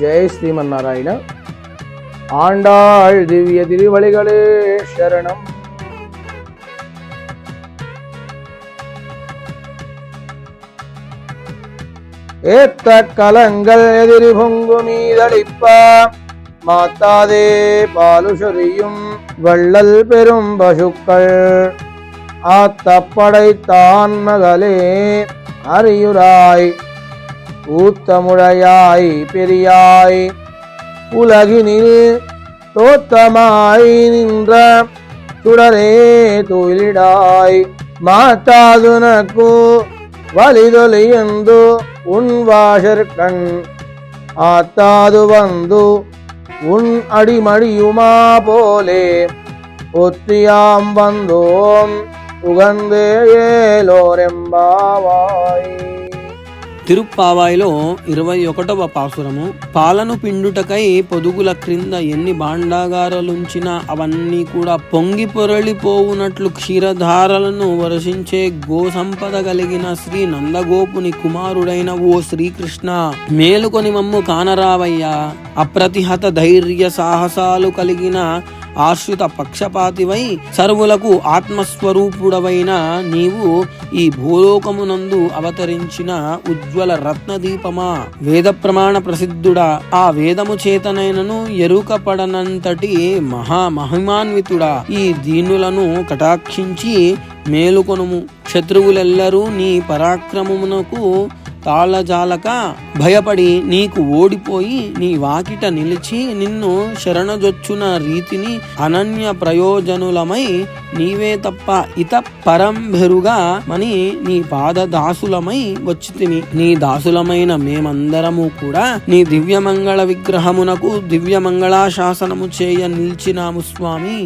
ஜெய் ஸ்ரீமன் நாராயண ஆண்டாள் திவ்ய திருவழிகளே சரணம். ஏத்த கலங்கள் எதிரி பொங்கு மீதளிப்ப. மாத்தாதே பாலுஷரியும் வள்ளல் பெரும் பசுக்கள். ஆத்தப்படைத்தான் மகளே அறியுராய். ஊத்தமுழையாய் பெரியாய் உலகினில் தோத்தமாய் நின்ற சுடரே தொழிலாய் மாத்தாதுனக்கு வலிதொலி என்று உன் வாஷர் கண் ஆத்தாது வந்து உன் அடிமடியுமா போலே. ஒத்தியாம் வந்தோம் உகந்தே ஏலோரெம்பாவாய். తిరుప్పావాయిలో ఇరవై ఒకటవ పాసురము. పాలను పిండుటకై పొదుగుల క్రింద ఎన్ని భాండాగారలుంచినా అవన్నీ కూడా పొంగి పొరలిపోవునట్లు క్షీరధారలను వర్షించే గో సంపద కలిగిన శ్రీ నందగోపుని కుమారుడైన ఓ శ్రీకృష్ణ. మేలుకొని మమ్ము కానరావయ్యా. అప్రతిహత ధైర్య సాహసాలు కలిగిన ఆశ్రిత పక్షపాతివై సర్వులకు ఆత్మస్వరూపుడవైన నీవు ఈ భూలోకమునందు అవతరించిన ఉజ్వల రత్నదీపమా. వేద ప్రమాణ ప్రసిద్ధుడా ఆ వేదము చేతనైనను ఎరుకపడనంతటి మహామహిమాన్వితుడా ఈ దీనులను కటాక్షించి మేలుకొనుము. శత్రువులెల్లరూ నీ పరాక్రమమునకు తాళజాలక భయపడి నీకు ఓడిపోయి నీ వాకిట నిలిచి నిన్ను శరణజొచ్చున రీతిని అనన్య ప్రయోజనులమై నీవే తప్ప ఇత పరంభెరుగా మని నీ పాద దాసులమై వచ్చితిని నీ దాసులమైన మేమందరము కూడా నీ దివ్యమంగళ విగ్రహమునకు దివ్యమంగళాశాసనము చేయ నిలిచినాము స్వామి.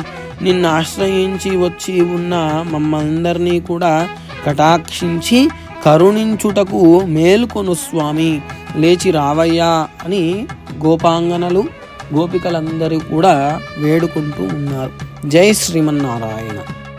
నిన్ను ఆశ్రయించి వచ్చి ఉన్న మమ్మందరినీ కూడా కటాక్షించి కరుణించుటకు మేలుకొను స్వామి. లేచి రావయ్యా అని గోపాంగనలు గోపికలందరూ కూడా వేడుకుంటూ ఉన్నారు. జై శ్రీమన్నారాయణ.